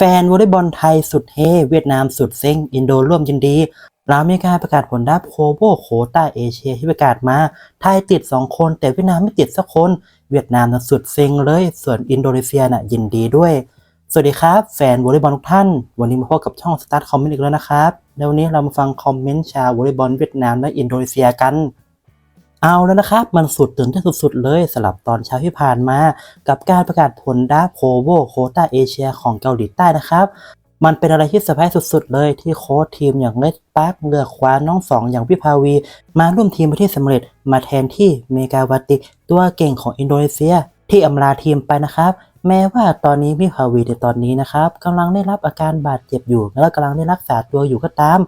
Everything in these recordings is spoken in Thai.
แฟนวอลเลย์บอลไทยสุดเฮเวียดนามสุดเซ็งอินโดร่วมยินดีลาวมีการประกาศผลดับโคโบโคต้าเอเชียที่ประกาศมา ไทยติด 2 คน แต่เวียดนามไม่ติดสักคน เวียดนามน่ะสุดเซ็งเลย ส่วนอินโดนีเซียน่ะยินดีด้วย สวัสดีครับ แฟนวอลเลย์บอลทุกท่าน วันนี้มาพบกับช่องสตาร์ทคอมเมนต์อีกแล้วนะครับ ในวันนี้เรามาฟังคอมเมนต์ชาววอลเลย์บอลเวียดนามและอินโดนีเซียกัน เอาแล้วนะครับ มันสุดตื่นเต้นสุดๆเลยสำหรับตอนเช้าที่ผ่านมา กับการประกาศผลดับโคโบโคต้าเอเชียของเกาหลีใต้นะครับ มันเป็นอะไรที่เซอร์ไพรส์สุดๆ เลยที่โค้ชทีมอย่างเลดปาร์คเลือกคว้าน้องสองอย่างวิภาวี มาร่วมทีมไปที่สำเร็จมาแทนที่เมกาวาติตัวเก่งของอินโดนีเซีย ที่อำลาทีมไปนะครับ แม้ว่าตอนนี้วิภาวีในตอนนี้นะครับกำลังได้รับอาการบาดเจ็บอยู่ และกำลังได้รักษาตัวอยู่ก็ตาม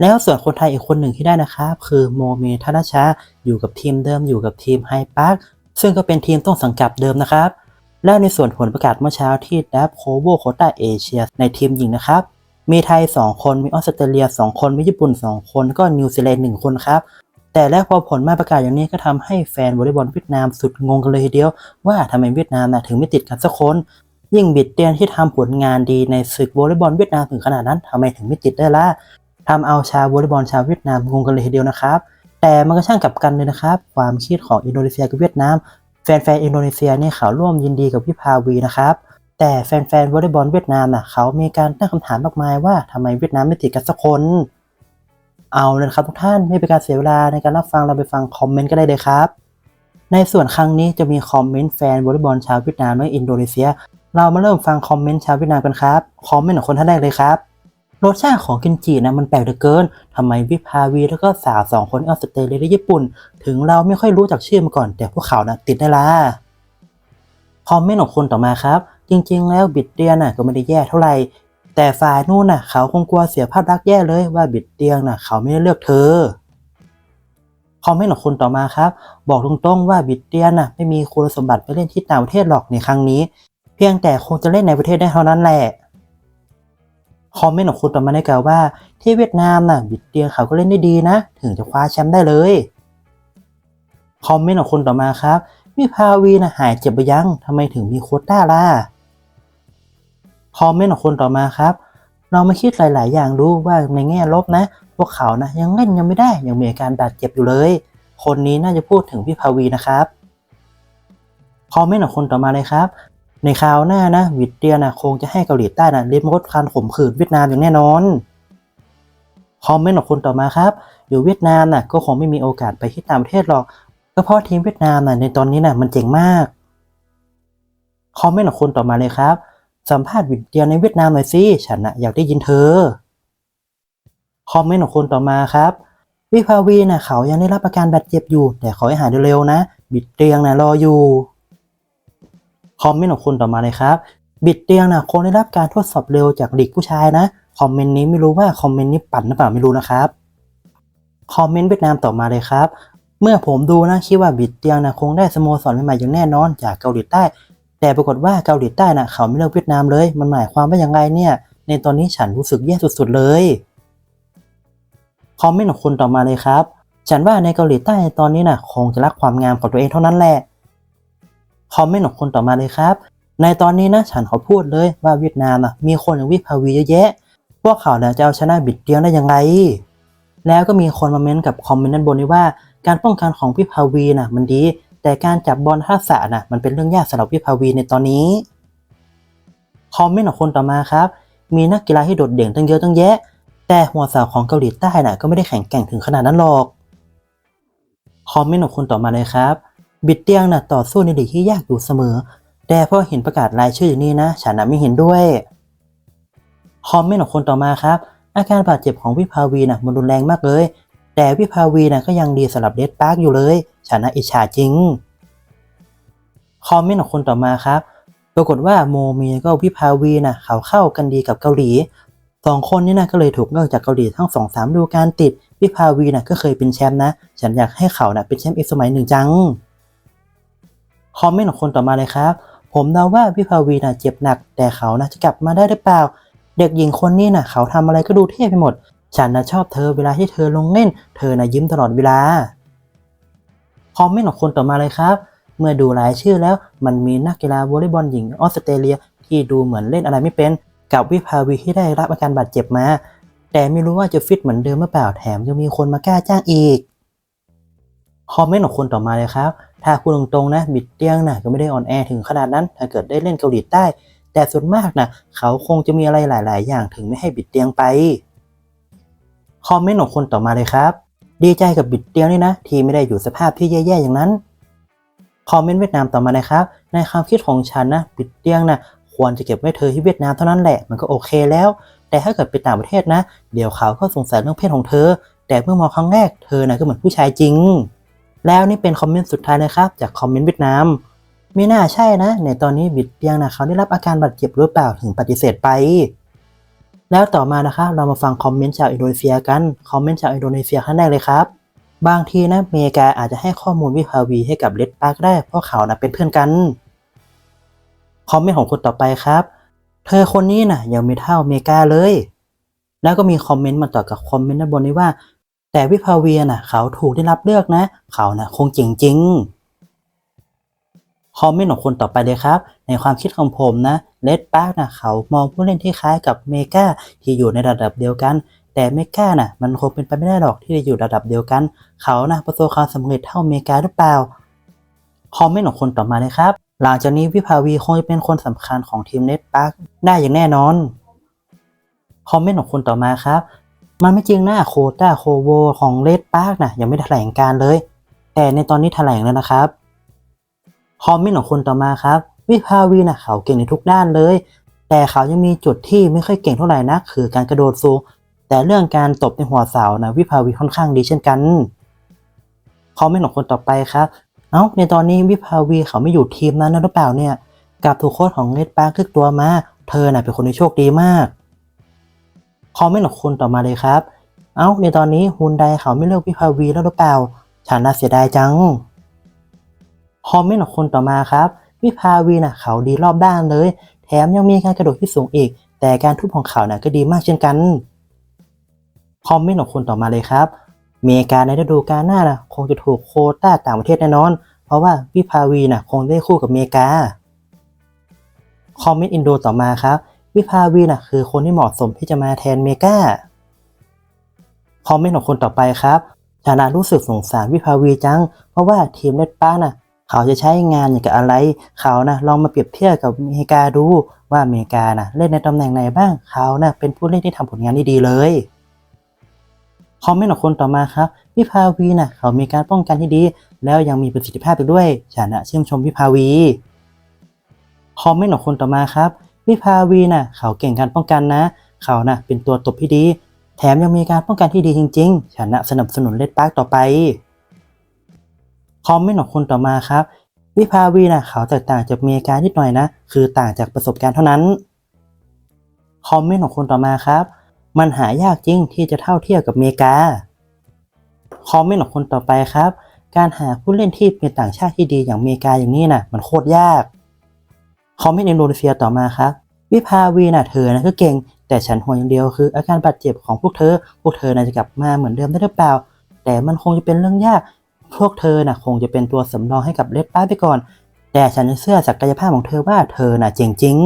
แล้วส่วนคนไทยอีกคนหนึ่งที่ได้นะครับ คือโมเมธนชาอยู่กับทีมเดิมอยู่กับทีมไฮปาร์คซึ่งก็เป็นทีมต้นสังกัดเดิมนะครับ และในส่วนผลประกาศเมื่อเช้าที่ดับโคโบโคต้าเอเชียในทีมหญิงนะครับ มีไทย 2 คน มีออสเตรเลีย 2 คน มีญี่ปุ่น 2 คนก็นิวซีแลนด์1คนครับแต่แล้วพอผลมาประกาศอย่างนี้ก็ทำให้แฟนวอลเลย์บอลเวียดนามสุดงงกันเลยทีเดียว ว่าทำไมเวียดนามนะถึงไม่ติดกันสักคน ยิ่งบิดเตียนที่ทำผลงานดีในศึกวอลเลย์บอลเวียดนามถึงขนาดนั้นทำไมถึงไม่ติดได้ล่ะ ทำเอาชาววอลเลย์บอลชาวเวียดนามงงกันเลยทีเดียวนะครับ แต่มันก็ช่างกับกันเลยนะครับ ความคิดของอินโดนีเซียกับเวียดนาม แฟนๆอินโดนีเซียเนี่ยเขาร่วมยินดีกับวิภาวีนะครับ แต่แฟนๆวอลเลย์บอลเวียดนามน่ะเขามีการตั้งคำถามมากมายว่าทำไมเวียดนามไม่ติดกันสักคนเอาเลยนะครับทุกท่านไม่เป็นการเสียเวลาในการรับฟังเราไปฟังคอมเมนต์ก็ได้เลยครับ ในส่วนครั้งนี้จะมีคอมเมนต์แฟนวอลเลย์บอลชาวเวียดนามและอินโดนีเซีย เรามาเริ่มฟังคอมเมนต์ชาวเวียดนามกันครับ คอมเมนต์ของคนท่านแรกเลยครับ รสชาติของกินจินะมันแปลกเหลือเกินทำไมวิภาวีแล้วก็สาวสองคนออสเตรเลียและญี่ปุ่น ถึงเราไม่ค่อยรู้จักชื่อมาก่อน แต่พวกเขานะติดได้ละคอมเมนต์ของคนต่อมาครับ จริง ๆ แล้วบิดเตียนน่ะก็ไม่ได้แย่เท่าไหร่แต่ฝ่ายนู่นน่ะเขาคงกลัวเสียภาพลักษณ์แย่เลยว่าบิดเตียงน่ะเขาไม่ได้เลือกเธอคอมเมนต์ของคนต่อมาครับ บอกตรงๆว่าบิดเตียนน่ะไม่มีคุณสมบัติไปเล่นที่ต่างประเทศหรอกในครั้งนี้ เพียงแต่คงจะเล่นในประเทศได้เท่านั้นแหละ คอมเมนต์ของคุณต่อมาได้กล่าวว่า ที่เวียดนามน่ะบิดเตียงเขาก็เล่นได้ดีนะ ถึงจะคว้าแชมป์ได้เลยคอมเมนต์ของคุณต่อมาครับวิภาวีนะหายเจ็บไปยังทำไมถึงมีโคต้าล่ะคอมเมนต์ของคนต่อมาครับ เรามาคิดหลาย ๆ อย่างดูว่าในแง่ลบนะ พวกเขานะยังเล่นยังไม่ได้ยังมีอาการบาดเจ็บอยู่เลย คนนี้น่าจะพูดถึงวิภาวีนะครับคอมเมนต์ของคนต่อมาเลยครับ ในคราวหน้านะวิดเตียนะคงจะให้เกาหลีใต้นะเล่นมดคันข่มขืนเวียดนามอย่างแน่นอนคอมเมนต์ของคนต่อมาครับ อยู่เวียดนามน่ะก็คงไม่มีโอกาสไปที่ต่างประเทศหรอกก็เพราะทีมเวียดนามน่ะในตอนนี้น่ะมันเจ๋งมากคอมเมนต์ของคนต่อมาเลยครับ สัมภาษณ์วิดเตียในเวียดนามหน่อยสิฉันนะอยากได้ยินเธอคอมเมนต์ของคนต่อมาครับวิภาวีน่ะเขายังได้รับอาการบาดเจ็บอยู่ แต่ขอให้หายเร็วๆนะ บิดเตียงน่ะรออยู่ คอมเมนต์ของคนต่อมาเลยครับ บิดเตียงน่ะคงได้รับการทดสอบเร็วจากเด็กผู้ชายนะ คอมเมนต์นี้ไม่รู้ว่าคอมเมนต์นี้ปั่นหรือเปล่าไม่รู้นะครับ คอมเมนต์เวียดนามต่อมาเลยครับ เมื่อผมดูนะคิดว่าบิดเตียงนะคงได้สโมสรใหม่ๆอย่างแน่นอนจากเกาหลีใต้ แต่ปรากฏว่าเกาหลีใต้นะเขาไม่เลือกเวียดนามเลย มันหมายความว่ายังไงเนี่ย ในตอนนี้ฉันรู้สึกแย่สุดๆเลยคอมเมนต์ของคนต่อมาเลยครับ ฉันว่าในเกาหลีใต้ตอนนี้นะคงจะรักความงามของตัวเองเท่านั้นแหละ คอมเมนต์ของคนต่อมาเลยครับ ในตอนนี้นะฉันขอพูดเลยว่าเวียดนามนะมีคนอย่างวิภาวีเยอะแยะ พวกเขาเนี่ยจะเอาชนะบิดเตียงได้ยังไง แล้วก็มีคนมาเม้นกับคอมเมนต์ด้านบนนี้ว่า การป้องกันของวิภาวีน่ะมันดี แต่การจับบอลทักษะน่ะมันเป็นเรื่องยากสำหรับวิภาวีในตอนนี้คอมเมนต์ของคนต่อมาครับ มีนักกีฬาที่โดดเด่นตั้งเยอะตั้งแยะ แต่หัวสาวของเกาหลีใต้น่ะก็ไม่ได้แข็งแกร่งถึงขนาดนั้นหรอก คอมเมนต์ของคนต่อมาเลยครับ บิดเตียงน่ะต่อสู้ในลีกที่ยากอยู่เสมอ แต่พอเห็นประกาศรายชื่ออย่างนี้นะ ฉันน่ะไม่เห็นด้วยคอมเมนต์ของคนต่อมาครับ อาการบาดเจ็บของวิภาวีน่ะมันรุนแรงมากเลย แต่วิภาวีน่ะก็ยังดีสำหรับเดดปาร์กอยู่เลย ฉันน่ะอิจฉาจริงคอมเมนต์ของคนต่อมาครับ ปรากฏว่าโมมีก็วิภาวีน่ะเขาเข้ากันดีกับเกาหลีสองคนนี้นะก็เลยถูกเลิกจากเกาหลีทั้งสองสามฤดูกาลติด วิภาวีน่ะก็เคยเป็นแชมป์นะ ฉันอยากให้เขาน่ะเป็นแชมป์อีกสมัยหนึ่งจัง คอมเมนต์ของคนต่อมาเลยครับ ผมเดาว่าวิภาวีน่ะเจ็บหนัก แต่เขาน่ะจะกลับมาได้หรือเปล่า เด็กหญิงคนนี้น่ะ เขาทำอะไรก็ดูเท่ไปหมด ฉันน่ะชอบเธอเวลาที่เธอลงเล่น เธอน่ะยิ้มตลอดเวลา คอมเมนต์ของคนต่อมาเลยครับ เมื่อดูรายชื่อแล้วมันมีนักกีฬาวอลเลย์บอลหญิงออสเตรเลีย ที่ดูเหมือนเล่นอะไรไม่เป็น กับวิภาวีที่ได้รับอาการบาดเจ็บมา แต่ไม่รู้ว่าจะฟิตเหมือนเดิมหรือเปล่าแถมยังมีคนมากล้าจ้างอีกคอมเมนต์ของคนต่อมาเลยครับ ถ้าคุณตรงๆนะบิดเตียงนะก็ไม่ได้อ่อนแอถึงขนาดนั้น ถ้าเกิดได้เล่นเกาหลีใต้ แต่ส่วนมากนะเขาคงจะมีอะไรหลาย ๆ อย่างถึงไม่ให้บิดเตียงไปคอมเมนต์ของคนต่อมาเลยครับ ดีใจกับบิดเตียงนี่นะ ที่ไม่ได้อยู่สภาพที่แย่ ๆ อย่างนั้นคอมเมนต์เวียดนามต่อมาเลยครับ ในความคิดของฉันนะบิดเตียงนะควรจะเก็บไว้เธอที่เวียดนามเท่านั้นแหละมันก็โอเคแล้ว แต่ถ้าเกิดไปต่างประเทศนะ เดี๋ยวเขาก็สงสัยเรื่องเพศของเธอ แต่เมื่อมองครั้งแรกเธอนะก็เหมือนผู้ชายจริง แล้วนี่เป็นคอมเมนต์สุดท้ายนะครับ จากคอมเมนต์เวียดนามไม่น่าใช่นะ ในตอนนี้บิดเตียงนะเขาได้รับอาการบาดเจ็บหรือเปล่าถึงปฏิเสธไป แล้วต่อมานะครับเรามาฟังคอมเมนต์จากอินโดนีเซียกันคอมเมนต์จากอินโดนีเซียขั้นแรกเลยครับ บางทีนะเมกาอาจจะให้ข้อมูลวิภาวีให้กับเลดปาร์กได้เพราะเขานะเป็นเพื่อนกันคอมเมนต์ของคนต่อไปครับ เธอคนนี้นะยังไม่เท่าเมกาเลย แล้วก็มีคอมเมนต์มาต่อกับคอมเมนต์ด้านบนนี้ว่า แต่วิภาเวียน่ะ เขาถูกได้รับเลือกนะ เขาน่ะคงเจ๋งจริงคอมเมนต์ของคนต่อไปเลยครับ ในความคิดของผมนะเลดปาร์กนะเขามองผู้เล่นที่คล้ายกับเมกาที่อยู่ในระดับเดียวกัน แต่เมกาน่ะมันคงเป็นไปไม่ได้หรอกที่จะอยู่ระดับเดียวกัน เขานะประสบความสำเร็จเท่าเมกาหรือเปล่าคอมเมนต์ของคนต่อมาเลยครับ หลังจากนี้วิภาวีคงจะเป็นคนสำคัญของทีมเลดปาร์กได้อย่างแน่นอนคอมเมนต์ของคนต่อมาครับ มันไม่จริงนะโคต้าโคโวของเลดปาร์กนะยังไม่แถลงการเลย แต่ในตอนนี้แถลงแล้วนะครับคอมเมนต์ของคนต่อมาครับ วิภาวีนะเขาเก่งในทุกด้านเลย แต่เขายังมีจุดที่ไม่ค่อยเก่งเท่าไหร่นักคือการกระโดดสูงแต่เรื่องการตบในหัวเสานะวิภาวีค่อนข้างดีเช่นกันคอมเมนต์ของคนต่อไปครับ เอ้าในตอนนี้วิภาวีเขาไม่อยู่ทีมนั้นนะหรือเปล่าเนี่ยกับถูกโค้ชของเลดปาร์กคึกตัวมา เธอน่ะเป็นคนที่โชคดีมาก คอมเมนต์ของคนต่อมาเลยครับ เอ้าในตอนนี้ฮุนไดเขาไม่เลือกวิภาวีแล้วหรือเปล่า ฉันน่าเสียดายจัง คอมเมนต์ของคนต่อมาครับ วิภาวีน่ะเขาดีรอบด้านเลย แถมยังมีการกระโดดที่สูงอีก แต่การทุบของเขาน่ะก็ดีมากเช่นกัน คอมเมนต์ของคนต่อมาเลยครับเมกาในฤดูกาลหน้าน่ะคงจะถูกโคต้าต่างประเทศแน่นอน เพราะว่าวิภาวีน่ะคงได้คู่กับเมกา คอมเมนต์อินโดต่อมาครับ วิภาวีน่ะคือคนที่เหมาะสมที่จะมาแทนเมกาคอมเมนต์ของคนต่อไปครับชานารู้สึกสงสารวิภาวีจัง เพราะว่าทีมเลดป้าน่ะ เขาจะใช้งานอย่างกับอะไร เขานะลองมาเปรียบเทียบกับเมกาดูว่าเมกานะเล่นในตำแหน่งไหนบ้าง เขานะเป็นผู้เล่นที่ทำผลงานได้ดีเลยคอมเมนต์ของคนต่อมาครับ วิภาวีนะเขามีการป้องกันที่ดี แล้วยังมีประสิทธิภาพอีกด้วยฉันนะชื่นชมวิภาวีคอมเมนต์ของคนต่อมาครับ วิภาวีนะเขาเก่งการป้องกันนะ เขานะเป็นตัวตบที่ดี แถมยังมีการป้องกันที่ดีจริง ๆ ฉันนะสนับสนุนเลดปาร์กต่อไป คอมเมนต์ของคนต่อมาครับ วิภาวีนะเขาแตกต่างจากเมกานิดหน่อยนะ คือต่างจากประสบการณ์เท่านั้น คอมเมนต์ของคนต่อมาครับ มันหายากจริงที่จะเท่าเทียมกับเมกา คอมเมนต์ของคนต่อไปครับ การหาผู้เล่นที่เป็นต่างชาติที่ดีอย่างเมกาอย่างนี้นะ่ะ มันโคตรยาก คอมเมนต์อินโดนีเซียต่อมาครับวิภาวีน่ะเธอนะก็เก่ง แต่ฉันห่วงอย่างเดียวคือ อาการบาดเจ็บของพวกเธอ พวกเธอน่าจะกลับมาเหมือนเดิมได้หรือเปล่า แต่มันคงจะเป็นเรื่องยาก พวกเธอน่ะคงจะเป็นตัวสำรองให้กับเลดป้าไปก่อน แต่ฉันเชื่อศักยภาพของเธอว่าเธอน่ะเจ๋งจริง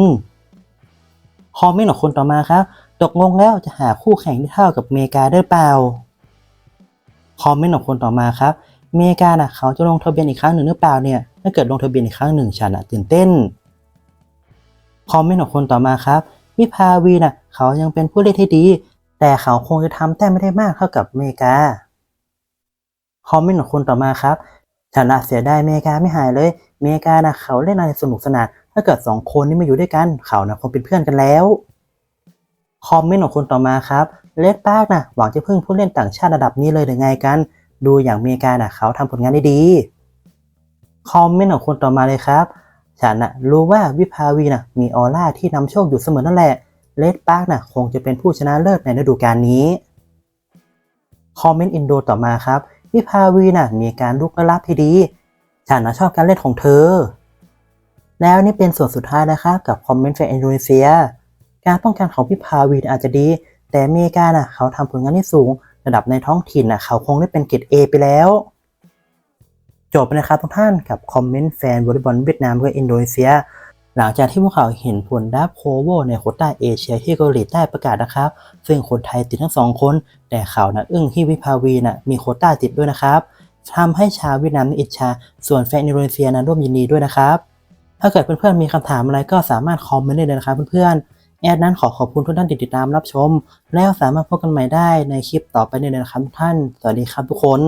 คอมเมนต์ของคนต่อมาครับตกลงแล้วจะหาคู่แข่งที่เท่ากับเมกาได้เปล่าคอมเมนต์ของคนต่อมาครับเมกาน่ะเขาจะลงทะเบียนอีกครั้งหนึ่งหรือเปล่าเนี่ยถ้าเกิดลงทะเบียนอีกครั้งหนึ่งฉันน่ะตื่นเต้น คอมเมนต์ของคนต่อมาครับ วิภาวีน่ะเขายังเป็นผู้เล่นที่ดี แต่เขาคงจะทำแต้มไม่ได้มากเท่ากับเมกาคอมเมนต์ของคนต่อมาครับฉันะเสียไดายอเมกาไม่หายเลย เมกาน่ะเขาเล่นอะไรสนุกสนาน ถ้าเกิดสองคนนี้มาอยู่ด้วยกัน เขาน่ะคงเป็นเพื่อนกันแล้วคอมเมนต์ของคนต่อมาครับเลดปาร์กน่ะหวังจะพึ่งผู้เล่นต่างชาติระดับนี้เลยหรือไงกัน ดูอย่างเมกาน่ะเขาทำผลงานได้ดีคอมเมนต์ของคนต่อมาเลยครับ ฉันน่ะรู้ว่าวิภาวีน่ะมีออร่าที่นำโชคอยู่เสมอนั่นแหละ เลดปาร์กน่ะคงจะเป็นผู้ชนะเลิศในฤดูกาลนี้ คอมเมนต์อินโดต่อมาครับ วิภาวีน่ะมีการลุกและรับที่ดี ฉันนะชอบการเล่นของเธอ แล้วนี่เป็นส่วนสุดท้ายนะครับกับคอมเมนต์แฟนอินโดนีเซีย การป้องกันของวิภาวีอาจจะดี แต่อเมริกาน่ะเขาทำผลงานที่สูง ระดับในท้องถิ่นน่ะเขาคงได้เป็นเกรด A ไปแล้ว จบไปนะครับทุกท่านกับคอมเมนต์แฟนวอลเลย์บอลเวียดนามกับอินโดนีเซีย หลังจากที่พวกเขาเห็นผลดับโคโวในโคต้าเอเชียที่เกาหลีใต้ประกาศนะครับ ซึ่งคนไทยติดทั้งสองคน แต่เขาวนะอึ้งที่วิภาวีนะมีโคต้าติดด้วยนะครับทำให้ชาวเวียดนามนอิจฉาส่วนแฟนอินโดนีเซียนะร่วมยินดีด้วยนะครับถ้าเกิดเพื่อนๆมีคำถามอะไรก็สามารถคอมเมนต์ได้เลยนะครับเพื่อนๆแอดนั้นขอขอบคุณทุกท่านที่ติดตามรับชม แล้วสามารถพบกันใหม่ได้ในคลิปต่อไปได้เลยนะครับทุกท่าน สวัสดีครับทุกคน